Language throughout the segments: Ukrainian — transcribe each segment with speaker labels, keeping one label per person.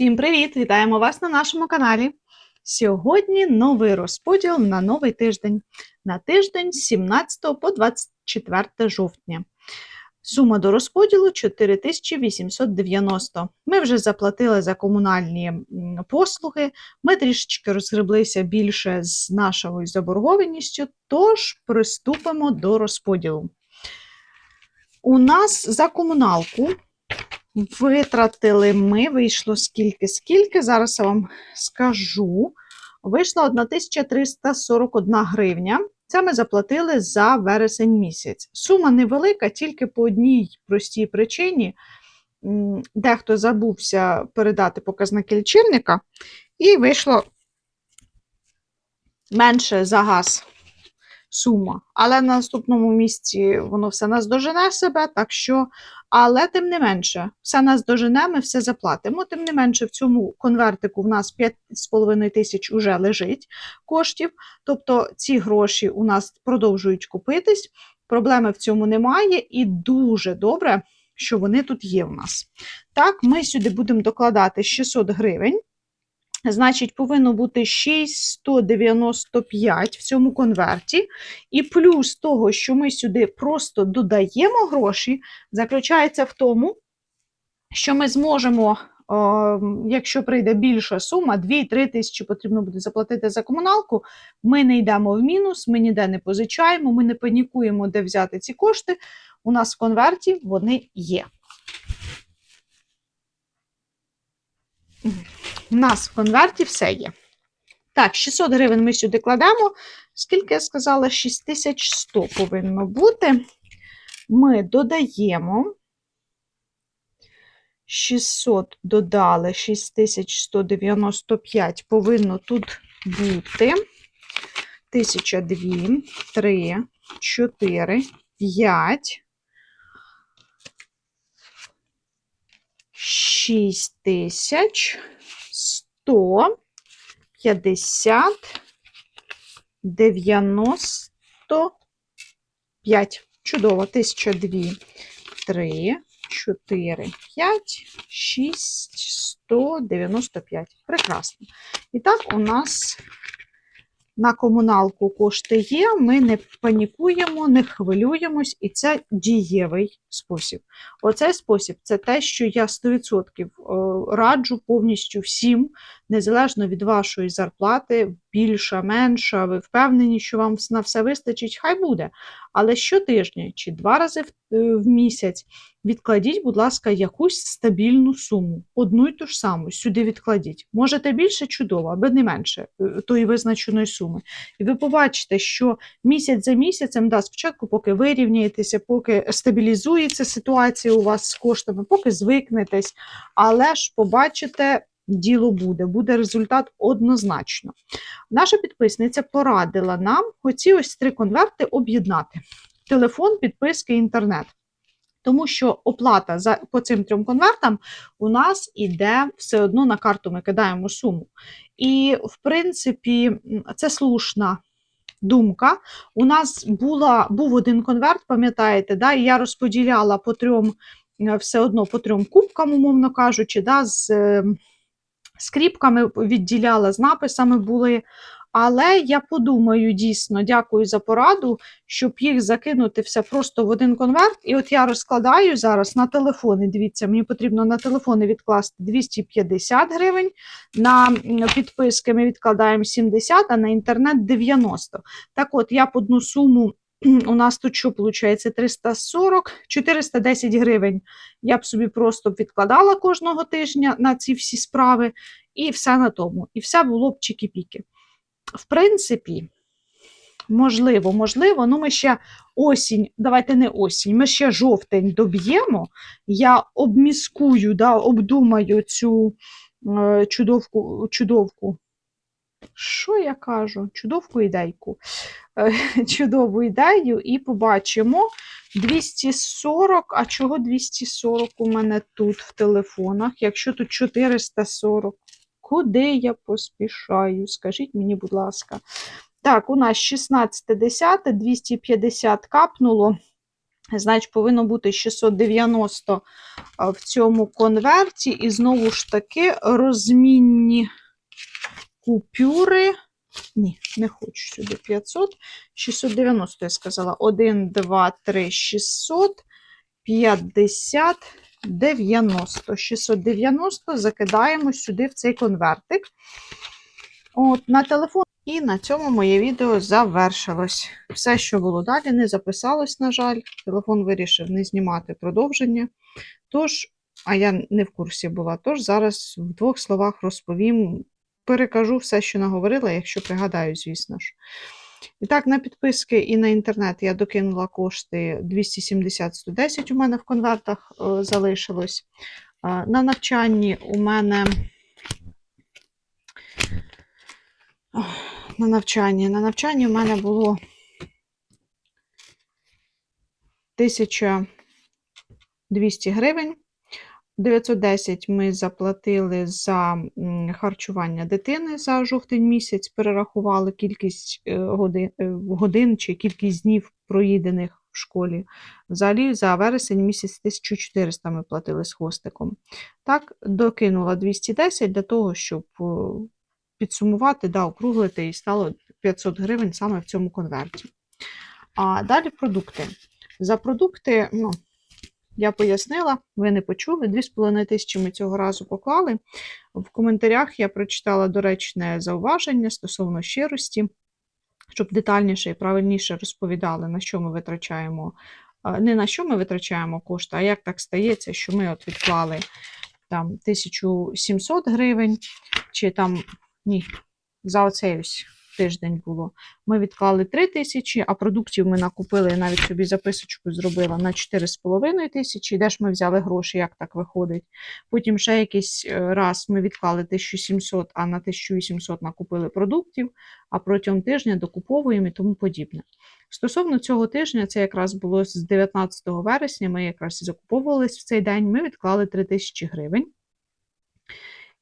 Speaker 1: Всім привіт! Вітаємо вас на нашому каналі. Сьогодні новий розподіл на новий тиждень. На тиждень з 17 по 24 жовтня. Сума до розподілу 4890. Ми вже заплатили за комунальні послуги, ми трішечки розгреблися більше з нашою заборгованістю, тож приступимо до розподілу. У нас за комуналку Витратили ми, вийшло скільки, скільки, зараз я вам скажу. Вийшла 1341 гривня. Це ми заплатили за вересень місяць. Сума невелика, тільки по одній простій причині. Дехто забувся передати показники лічильника, і вийшло менше за газ сума. Але на наступному місці воно все наздожене себе, так що, але тим не менше, все наздожене, ми все заплатимо. Тим не менше, в цьому конвертику в нас 5,5 тисяч уже лежить коштів. Тобто ці гроші у нас продовжують купитись. Проблеми в цьому немає, і дуже добре, що вони тут є у нас. Так, ми сюди будемо докладати 600 гривень. Значить, повинно бути 695 в цьому конверті. І плюс того, що ми сюди просто додаємо гроші, заключається в тому, що ми зможемо, якщо прийде більша сума, 2-3 тисячі потрібно буде заплатити за комуналку, ми не йдемо в мінус, ми ніде не позичаємо, ми не панікуємо, де взяти ці кошти. У нас в конверті вони є. У нас в конверті все є. Так, 600 гривень ми сюди кладемо. Скільки я сказала, 6100 повинно бути. Ми додаємо. 600 додали, 6195 повинно тут бути. 1002, 3, 4, 5, 6000. 50, 95. Чудово, 1002, 3, 4, 5, 6, 195. Прекрасно. І так, у нас на комуналку кошти є, ми не панікуємо, не хвилюємось, і це дієвий спосіб. Оцей спосіб це те, що я 100% е, раджу повністю всім, незалежно від вашої зарплати, більша, менша, ви впевнені, що вам на все вистачить, хай буде. Але щотижня чи два рази в, е, в місяць відкладіть, будь ласка, якусь стабільну суму, одну й ту ж саму, сюди відкладіть. Можете більше чудово, аби не менше е, тої визначеної суми. І ви побачите, що місяць за місяцем, да, спочатку, поки вирівняєтеся, поки стабілізується ситуація у вас з коштами, поки звикнетесь, але ж побачите. Діло буде, буде результат однозначно. Наша підписниця порадила нам оці ось три конверти об'єднати: телефон, підписки, інтернет. Тому що оплата за, по цим трьом конвертам у нас іде все одно на карту, ми кидаємо суму. І, в принципі, це слушна думка. У нас була, був один конверт, пам'ятаєте, да, і я розподіляла по трьом, е, все одно по трьом кубкам, умовно кажучи, да, з е, скріпками відділяла, з написами були. Але я подумаю дійсно, дякую за пораду, щоб їх закинути все просто в один конверт. І от я розкладаю зараз на телефони. Дивіться, мені потрібно на телефони відкласти 250 гривень, на підписки ми відкладаємо 70, а на інтернет 90. Так от, я б одну суму, у нас тут що виходить, 340, 410 гривень. Я б собі просто відкладала кожного тижня на ці всі справи, і все на тому. І все було б чікі-піки. В принципі, можливо, можливо, ну ми ще осінь, давайте не осінь, ми ще жовтень доб'ємо. Я обміскую, да, обдумаю цю е, чудовку, чудовку. Що я кажу? Чудовку ідейку. Е, чудову ідею, і побачимо. 240, а чого 240 у мене тут в телефонах, якщо тут 440? Куди я поспішаю? Скажіть мені, будь ласка. Так, у нас 16.10, 250 капнуло. Значить, повинно бути 690 в цьому конверті. І знову ж таки розмінні купюри. Ні, не хочу сюди 500. 690, я сказала. 1, 2, 3, 600, 50, 90. 690 закидаємо сюди в цей конвертик. От, на телефон. І на цьому моє відео завершилось. Все, що було далі, не записалось, на жаль. Телефон вирішив не знімати продовження. Тож, а я не в курсі була. Тож зараз в двох словах розповім, перекажу все, що наговорила, якщо пригадаю, звісно ж. І так, на підписки і на інтернет я докинула кошти 270-110 у мене в конвертах е, залишилось. Е, На навчанні у мене. На навчанні. На навчанні у мене було 1200 гривень. 910 ми заплатили за харчування дитини за жовтень місяць, перерахували кількість е, годин, е, годин чи кількість днів проїдених в школі. Взагалі за вересень місяць 1400 ми платили з хвостиком. Так, докинула 210 для того, щоб е, підсумувати, да, округлити і стало 500 гривень саме в цьому конверті. А далі продукти. За продукти, ну, я пояснила, ви не почули. 2,5 тисячі ми цього разу поклали. В коментарях я прочитала доречне зауваження стосовно щирості, щоб детальніше і правильніше розповідали, на що ми витрачаємо, не на що ми витрачаємо кошти, а як так стається, що ми от відклали там 1700 гривень, чи там ні, за оцей ось тиждень було. Ми відклали 3 тисячі, а продуктів ми накупили, я навіть собі записочку зробила на 4,5 тисячі. Де ж ми взяли гроші, як так виходить? Потім ще якийсь е, раз ми відклали 1700, а на 1800 накупили продуктів, а протягом тижня докуповуємо і тому подібне. Стосовно цього тижня, це якраз було з 19 вересня, ми якраз і закуповувались в цей день, ми відклали 3 тисячі гривень.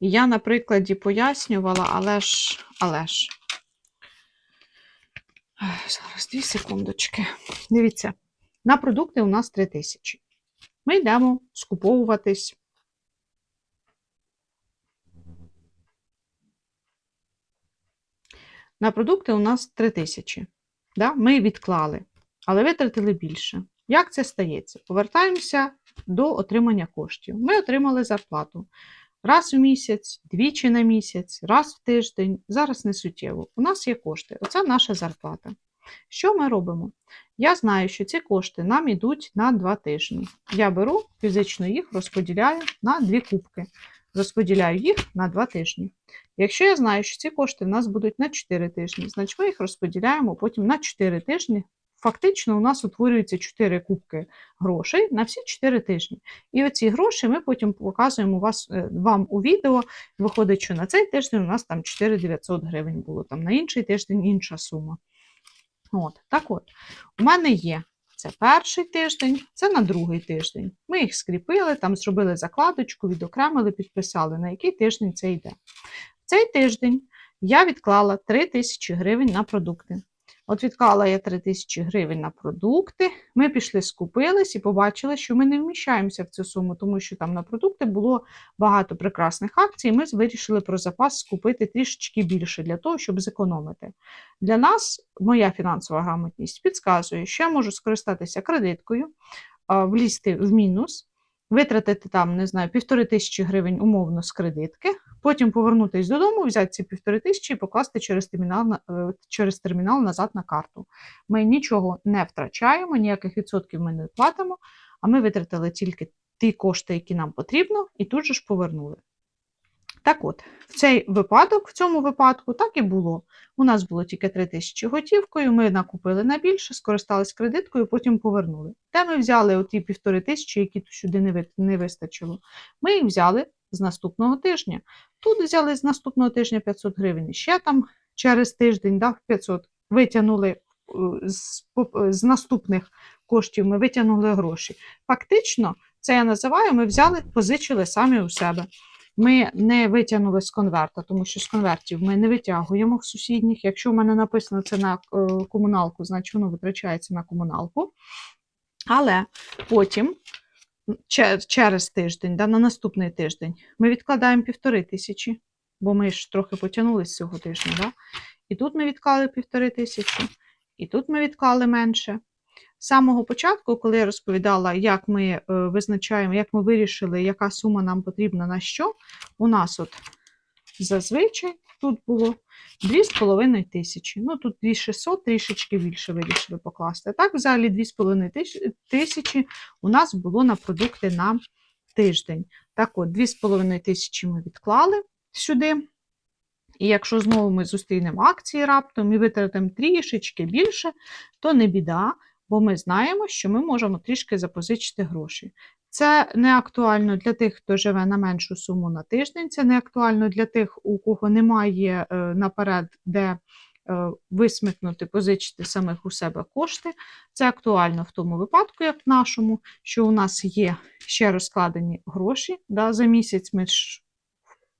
Speaker 1: Я на прикладі пояснювала, але ж, але ж. Зараз дві секундочки. Дивіться, на продукти у нас 3 тисячі. Ми йдемо скуповуватись. На продукти у нас 3 тисячі. Да? Ми відклали, але витратили більше. Як це стається? Повертаємося до отримання коштів. Ми отримали зарплату раз в місяць, двічі на місяць, раз в тиждень. Зараз не суттєво. У нас є кошти. Оце наша зарплата. Що ми робимо? Я знаю, що ці кошти нам йдуть на 2 тижні. Я беру фізично їх, розподіляю на дві кубки. Розподіляю їх на 2 тижні. Якщо я знаю, що ці кошти в нас будуть на 4 тижні, значить ми їх розподіляємо потім на 4 тижні. Фактично, у нас утворюється 4 кубки грошей на всі 4 тижні. І оці гроші ми потім показуємо вас, е, вам у відео. Виходить, що на цей тиждень у нас там 4900 гривень було, там на інший тиждень інша сума. От, Так от, у мене є це перший тиждень, це на другий тиждень. Ми їх скріпили, там зробили закладочку, відокремили, підписали, на який тиждень це йде. В цей тиждень я відклала 3 тисячі гривень на продукти. От відклала я 3 тисячі гривень на продукти. Ми пішли, скупились і побачили, що ми не вміщаємося в цю суму, тому що там на продукти було багато прекрасних акцій. Ми вирішили про запас скупити трішечки більше для того, щоб зекономити. Для нас моя фінансова грамотність підказує, що я можу скористатися кредиткою, влізти в мінус. Витратити там, не знаю, півтори тисячі гривень умовно з кредитки, потім повернутися додому, взяти ці півтори тисячі і покласти через термінал, на- е, через термінал назад на карту. Ми нічого не втрачаємо, ніяких відсотків ми не платимо, а ми витратили тільки ті кошти, які нам потрібно, і тут же ж повернули. Так от, в цей випадок, в цьому випадку, так і було. У нас було тільки 3 тисячі готівкою, ми накупили на більше, скористались кредиткою, потім повернули. Де ми взяли оті півтори тисячі, які тут сюди не, ви- не вистачило? Ми їх взяли з наступного тижня. Тут взяли з наступного тижня 500 гривень. Ще там через тиждень дав 500. Витягнули е, з, з наступних коштів, ми витягнули гроші. Фактично, це я називаю, ми взяли, позичили самі у себе. Ми не витягнули з конверта, тому що з конвертів ми не витягуємо в сусідніх. Якщо в мене написано це на е, комуналку, значить воно витрачається на комуналку. Але потім, через тиждень, да, на наступний тиждень, ми відкладаємо півтори тисячі, бо ми ж трохи потягнулися цього тижня. Да? І тут ми відклали півтори тисячі, і тут ми відклали менше. З самого початку, коли я розповідала, як ми е, визначаємо, як ми вирішили, яка сума нам потрібна на що, у нас от зазвичай тут було 2,5 тисячі. Ну, тут 2600, трішечки більше вирішили покласти. Так, взагалі 2,5 тисяч- тисячі у нас було на продукти на тиждень. Так от, 2,5 тисячі ми відклали сюди. І якщо знову ми зустрінемо акції раптом і витратимо трішечки більше, то не біда, бо ми знаємо, що ми можемо трішки запозичити гроші. Це не актуально для тих, хто живе на меншу суму на тиждень, це не актуально для тих, у кого немає е, наперед, де е, висмикнути, позичити самих у себе кошти. Це актуально в тому випадку, як в нашому, що у нас є ще розкладені гроші. Да, за місяць ми ж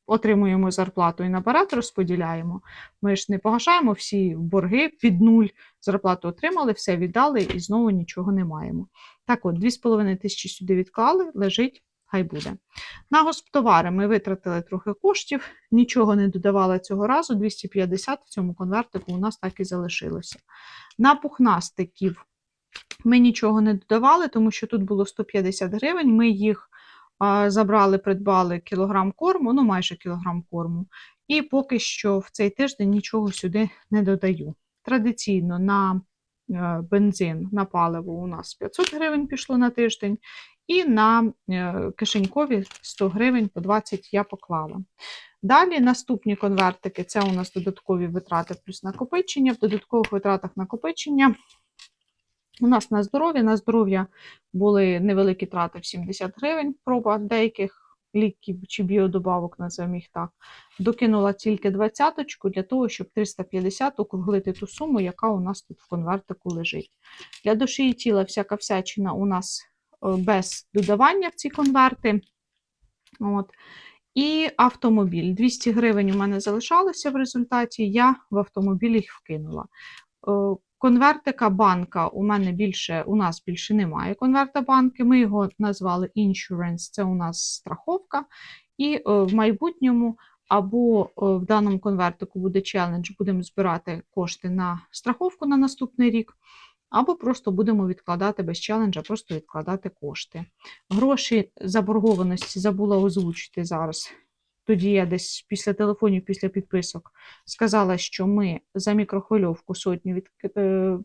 Speaker 1: отримуємо зарплату і наперед розподіляємо. Ми ж не погашаємо всі борги під нуль, зарплату отримали, все віддали і знову нічого не маємо. Так от, 2,5 тисячі сюди відклали, лежить, хай буде. На госптовари ми витратили трохи коштів, нічого не додавали цього разу, 250 в цьому конвертику у нас так і залишилося. На пухнастиків ми нічого не додавали, тому що тут було 150 гривень, ми їх забрали, придбали кілограм корму, ну майже кілограм корму. І поки що в цей тиждень нічого сюди не додаю. Традиційно на е, бензин, на паливо у нас 500 гривень пішло на тиждень, і на е, кишенькові 100 гривень по 20 я поклала. Далі наступні конвертики це у нас додаткові витрати плюс накопичення. В додаткових витратах накопичення у нас на здоров'я. На здоров'я були невеликі трати в 70 гривень, проба деяких ліків чи біодобавок, називаємо їх так. Докинула тільки двадцяточку для того, щоб 350 округлити ту суму, яка у нас тут в конвертику лежить. Для душі і тіла всяка всячина у нас е, без додавання в ці конверти. От. І автомобіль. 200 гривень у мене залишалося в результаті, я в автомобіль їх вкинула. Конвертика банка у мене більше, у нас більше немає конверта банки. Ми його назвали insurance, це у нас страховка. І е, в майбутньому або е, в даному конвертику буде челендж, будемо збирати кошти на страховку на наступний рік, або просто будемо відкладати без челенджа, просто відкладати кошти. Гроші заборгованості забула озвучити зараз. Тоді я десь після телефонів, після підписок сказала, що ми за мікрохвильовку сотню від, е,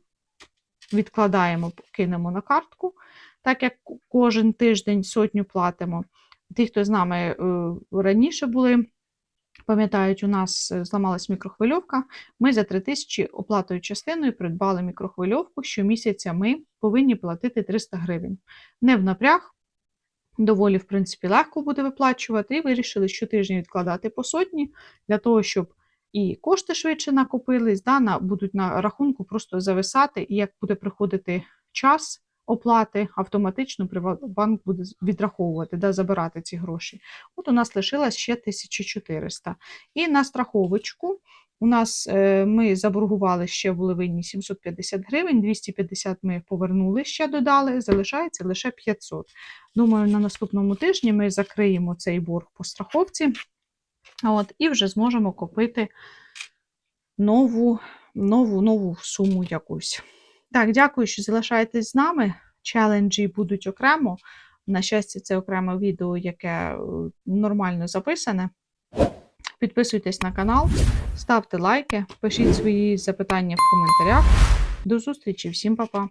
Speaker 1: відкладаємо, кинемо на картку, так як кожен тиждень сотню платимо. Ті, хто з нами е, раніше були, пам'ятають, у нас е, зламалась мікрохвильовка. Ми за 3 тисячі оплатою частиною придбали мікрохвильовку. Щомісяця ми повинні платити 300 гривень. Не в напряг, доволі, в принципі, легко буде виплачувати, і вирішили щотижня відкладати по сотні для того, щоб і кошти швидше накопились, да, на, будуть на рахунку просто зависати, і як буде приходити час оплати, автоматично Приватбанк буде відраховувати, да, забирати ці гроші. От у нас лишилось ще 1400. І на страховочку у нас е, ми заборгували ще були винні 750 гривень, 250 ми повернули, ще додали, залишається лише 500. Думаю, на наступному тижні ми закриємо цей борг по страховці. От, і вже зможемо купити нову, нову, нову суму якусь. Так, дякую, що залишаєтесь з нами. Челенджі будуть окремо. На щастя, це окреме відео, яке е, нормально записане. Підписуйтесь на канал, ставте лайки, пишіть свої запитання в коментарях. До зустрічі, всім па-па!